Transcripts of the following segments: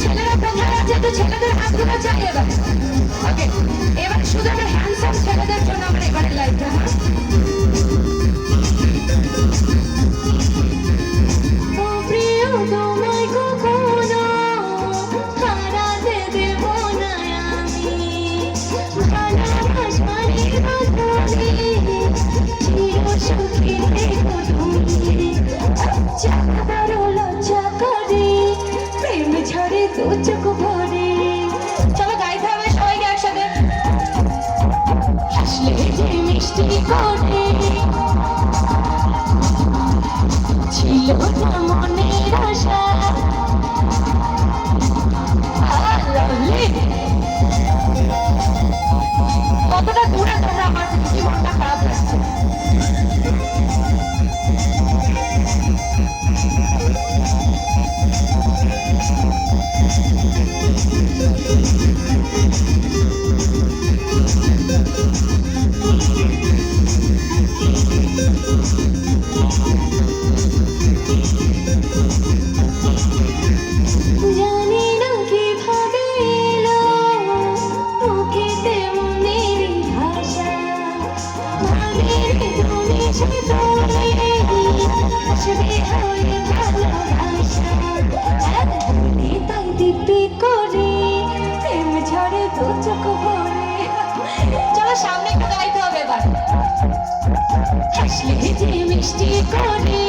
ছেলেরা আছে একটু ছেলেদের হাতগুলো চাই এবার। ওকে, এবার শুধু আমার হ্যান্ডসাম ছেলেদের জন্য আমার এবারে লাইফটা চির বড় দু চোখ মিষ্টি চলো সামনে একটু গাইতে হবে এবার মিষ্টি করে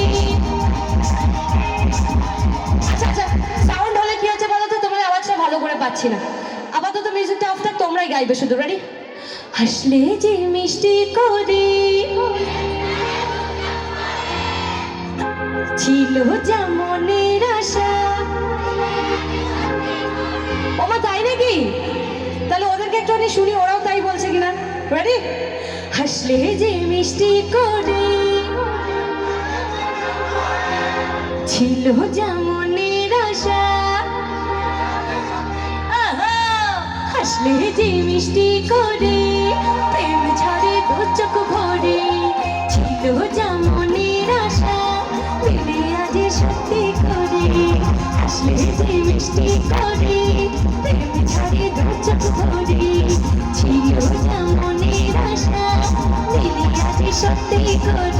আচ্ছা আচ্ছা সাউন্ড হলে কি হচ্ছে বলো তো তোমাদের আওয়াজটা ভালো করে পাচ্ছি না আপাতত মিউজিকটা অফ তোমরাই গাইবে শুধু রেডি হাসলে যে মিষ্টি করে ছিল যেমনের আশা ওমা তাই নাকি ওদেরকে একটুখানি শুনি, ওরাও তাই বলছে কিনা? রেডি হাসলে যে মিষ্টি করে, ছিল যেমনের আশা। হাসলে যে মিষ্টি করে, প্রেম ঝরে দু চোখ ভরে, ছিল যেমনের আশা। পেলে আজ সত্যি করে, হাসলে যে মিষ্টি করে, প্রেম ঝরে সত্যি করে